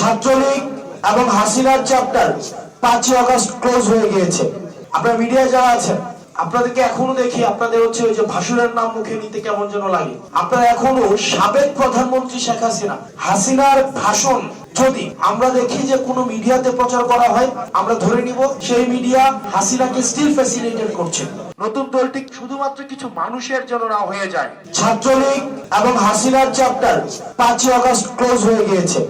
ছাত্রলীগ এবং হাসিনার চ্যাপ্টার পাঁচই আগস্ট ক্লোজ হয়ে গিয়েছে। আপনার মিডিয়া যারা আছেন, আপনাদেরকে এখনও দেখি, আপনাদের হচ্ছে ওই যে ভাসুরের নাম মুখে নিতে কেমন যেন লাগে। আপনারা এখনও সাবেক প্রধানমন্ত্রী শেখ হাসিনা, হাসিনার ভাষণ যদি আমরা দেখি যে কোনো মিডিয়াতে প্রচার করা হয়, আমরা ধরে নিব সেই মিডিয়া হাসিনাকে স্টিল ফ্যাসিলিটেট করছে। নতুন দলটি শুধুমাত্র কিছু মানুষের জন্য না হয়ে যায়। ছাত্রলীগ এবং হাসিনার চ্যাপ্টার পাঁচই আগস্ট ক্লোজ হয়ে গিয়েছে।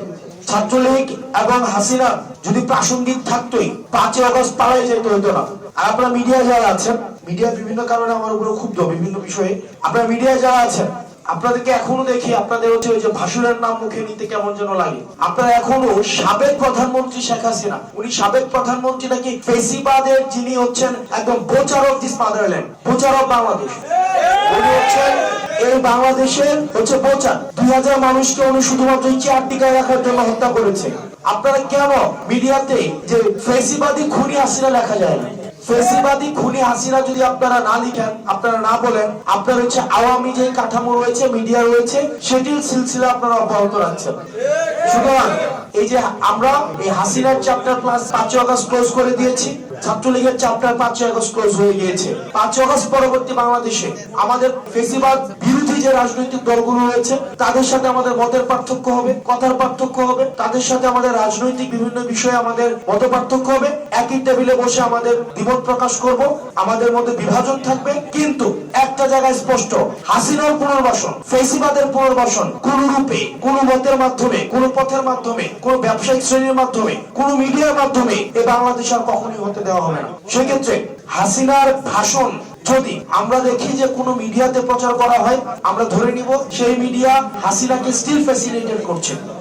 ছাত্রলীগ এবং হাসিনা যদি প্রাসঙ্গিক থাকতোই, পাঁচই অগস্ট পালাই যেতে হতো না। আর আপনারা মিডিয়া যারা আছেন মিডিয়া বিভিন্ন কারণে আমার উপরে ক্ষুব্ধ, বিভিন্ন বিষয়ে। আপনারা মিডিয়া যারা আছেন আপনাদেরকে এখনও দেখি, আপনাদের হচ্ছে ওই যে ভাসুরের নাম মুখে নিতে কেমন যেন লাগে। আপনারা এখনও সাবেক প্রধানমন্ত্রী শেখ হাসিনা, উনি সাবেক প্রধানমন্ত্রী নাকি ফেসিবাদের যিনি হচ্ছেন একদম butcher of this motherland butcher of Bangladesh. উনি হচ্ছেন এই বাংলাদেশের হচ্ছে বোচার দুই হাজার মানুষকে উনি শুধুমাত্র চেয়ার রাখার জন্য হত্যা করেছে। আপনারা কেন মিডিয়াতে যে ফেসিবাদী খুনি হাসিনা লেখা যায় না? ফেসিবাদী খুনি হাসিনা যদি আপনারা না লিখেন, আপনারা না বলেন, আপনার হচ্ছে আওয়ামী যে কাঠামো রয়েছে, মিডিয়া রয়েছে, সেটির সিলসিলা আপনারা অব্যাহত রাখছেন। সুতরাং এই যে আমরা এই হাসিনার চ্যাপ্টার ক্লাস পাঁচই আগস্ট ক্লোজ করে দিয়েছি ছাত্রলীগের চ্যাপ্টার পাঁচই আগস্ট ক্লোজ হয়ে গিয়েছে। পাঁচই আগস্ট পরবর্তী বাংলাদেশে আমাদের ফেসিবাদ বিরোধী যে রাজনৈতিক দলগুলো রয়েছে, তাদের সাথে আমাদের মতের পার্থক্য হবে, কথার পার্থক্য হবে, তাদের সাথে আমাদের রাজনৈতিক বিভিন্ন বিষয়ে আমাদের মত পার্থক্য হবে। একই টেবিলে বসে আমাদের বিমত প্রকাশ করব, আমাদের মধ্যে বিভাজন থাকবে। কিন্তু একটা জায়গায় স্পষ্ট, হাসিনার পুনর্বাসন, ফেসিবাদের পুনর্বাসন, কোন রূপে, কোন মতের মাধ্যমে, কোন পথের মাধ্যমে, কোন ব্যবসায়িক শ্রেণির মাধ্যমে, কোন মিডিয়ার মাধ্যমে এ বাংলাদেশ আর কখনোই হতে দেওয়া হবে না। সেক্ষেত্রে হাসিনার ভাষণ, যদি আমরা দেখি যে কোনো মিডিয়াতে প্রচার করা হয়, আমরা ধরে নিব সেই মিডিয়া হাসিনাকে স্টিল ফ্যাসিলিটেট করছে।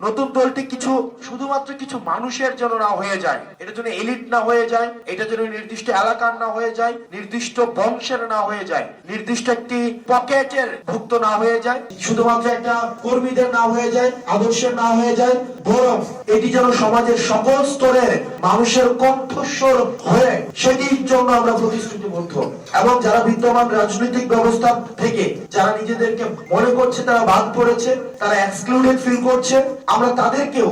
নতুন দলটি কিছু, শুধুমাত্র কিছু মানুষের জন্য না হয়ে যায়। এটা যেন এলিট না হয়ে যায়, এটা যেন নির্দিষ্ট এলাকার না হয়ে যায়, নির্দিষ্ট বংশের না হয়ে যায়, নির্দিষ্ট একটি পকেটের ভুক্ত না হয়ে যায়, শুধুমাত্র একটা কর্মীদের না হয়ে যায়, আদর্শের না হয়ে যায়, বরং এটি যেন সমাজের সকল স্তরের মানুষের কণ্ঠস্বর হয়ে, সেটির জন্য আমরা প্রতিশ্রুতিবদ্ধ। এবং যারা বিদ্যমান রাজনৈতিক ব্যবস্থা থেকে যারা নিজেদেরকে মনে করছে, তারা বাদ পড়েছে, তারা এক্সক্লুডেড ফিল করছে, আমরা তাদেরকেও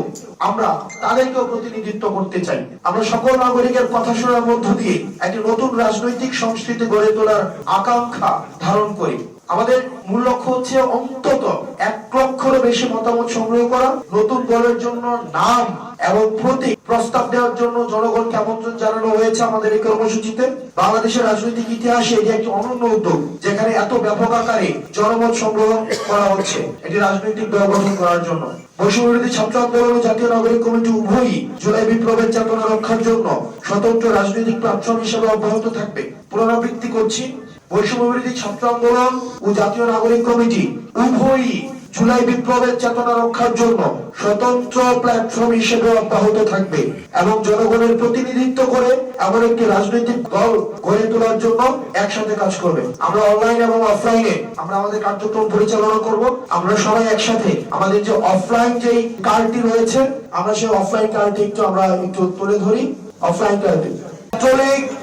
আমরা তাদেরকেও প্রতিনিধিত্ব করতে চাই। আমরা সকল নাগরিকের কথা শোনার মধ্য দিয়ে একটি নতুন রাজনৈতিক সংস্কৃতি গড়ে তোলার আকাঙ্ক্ষা ধারণ করি। আমাদের মূল লক্ষ্য হচ্ছে অন্তত এক লক্ষেরও বেশি মতামত সংগ্রহ করা, নতুন দলের জন্য নাম এবং প্রতীক প্রস্তাব দেওয়ার জন্য জনগণকে আমন্ত্রণ জানানো হয়েছে আমাদের এই কর্মসূচিতে। বাংলাদেশের রাজনৈতিক ইতিহাসে এটি একটি অনন্য উদ্যোগ, যেখানে এত ব্যাপক আকারে জনমত সংগ্রহ করা হচ্ছে। এটি রাজনৈতিক দল গঠন করার জন্য। বৈষম্যবিরোধী ছাত্র আন্দোলন ও জাতীয় নাগরিক কমিটি উভয়ই জুলাই বিপ্লবের চেতনা রক্ষার জন্য স্বতন্ত্র রাজনৈতিক প্ল্যাটফর্ম হিসেবে অব্যাহত থাকবে। পুনরাবৃত্তি করছি। বৈষম্যবিরোধী ছাত্র আন্দোলন ও জাতীয় নাগরিক কমিটি উভয়ই জুলাই বিপ্লবের চেতনা রক্ষার জন্য স্বতন্ত্র প্ল্যাটফর্ম হিসেবে অব্যাহত থাকবে এবং জনগণের প্রতিনিধিত্ব করে এমন একটি রাজনৈতিক দল গড়ে তোলার জন্য একসাথে কাজ করবে। আমরা অনলাইন এবং অফলাইনে আমরা আমাদের কার্যক্রম পরিচালনা করব। আমরা সবাই একসাথে আমাদের যে অফলাইন যে কার্ডটি রয়েছে, আমরা সেই অফলাইন কার্ডটি একটু আমরা একটু তুলে ধরি। অফলাইন কার্ডটি